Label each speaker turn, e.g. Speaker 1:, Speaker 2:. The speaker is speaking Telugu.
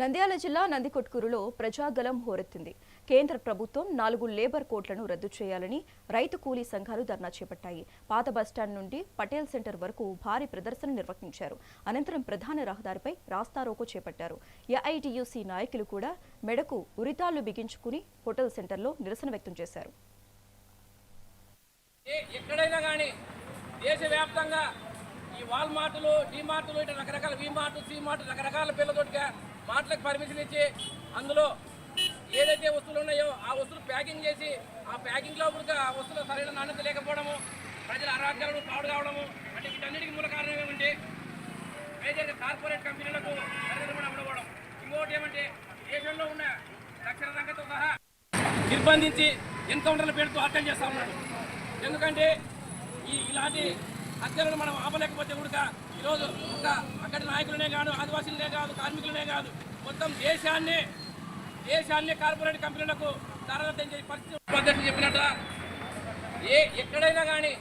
Speaker 1: నంద్యాల జిల్లా నందికొట్కూరులో ప్రజాగలం హోరెత్తింది. కేంద్ర ప్రభుత్వం నాలుగు లేబర్ కోట్లను రద్దు చేయాలని రైతు కూలీ సంఘాలు ధర్నా చేపట్టాయి. పాత బస్టాండ్ నుండి పటేల్ సెంటర్ వరకు భారీ ప్రదర్శన నిర్వహించారు. అనంతరం ప్రధాన రహదారిపై రాస్తారోకో చేపట్టారు. ఏఐటియుసి నాయకులు కూడా మెడకు ఉరితాళ్ళు బిగించుకుని హోటల్ సెంటర్లో నిరసన వ్యక్తం చేశారు.
Speaker 2: ఎక్కడైనా కానీ దేశవ్యాప్తంగా ఈ వాల్ మార్ట్లు డీ డీమార్టులు ఇట్లా రకరకాల వీమార్ట్ సీమార్ట్ రకరకాల పేర్లతోటిగా మార్ట్లకు పర్మిషన్ ఇచ్చి అందులో ఏదైతే వస్తువులు ఉన్నాయో ఆ వస్తువులు ప్యాకింగ్ చేసి ఆ ప్యాకింగ్లో కూడా ఆ వస్తువులు సరైన నాణ్యత లేకపోవడము ప్రజల ఆరోగ్యాలను పాడు కావడము అంటే వీటన్నిటికీ మూల కారణం ఏమంటే మేజర్ కార్పొరేట్ కంపెనీలకు సరైన అమ్మడవడం ఇంకోటి ఏమంటే దేశంలో ఉన్న రక్షణ రంగంతో సహా నిర్బంధించి ఎన్కౌంటర్ల పేరుతో హత్యలు చేస్తా ఉన్నాడు ఎందుకంటే ఈ ఇలాంటి హత్యలను మనం ఆపలేకపోతే కూడా ఈరోజు ఒక అక్కడి నాయకులనే కాదు ఆదివాసీలనే కాదు కార్మికులనే కాదు. మొత్తం దేశాన్నే దేశాన్నే కార్పొరేట్ కంపెనీలకు ధరలు పరిస్థితి పద్ధతి చెప్పినట్టు ఏ ఎక్కడైనా కానీ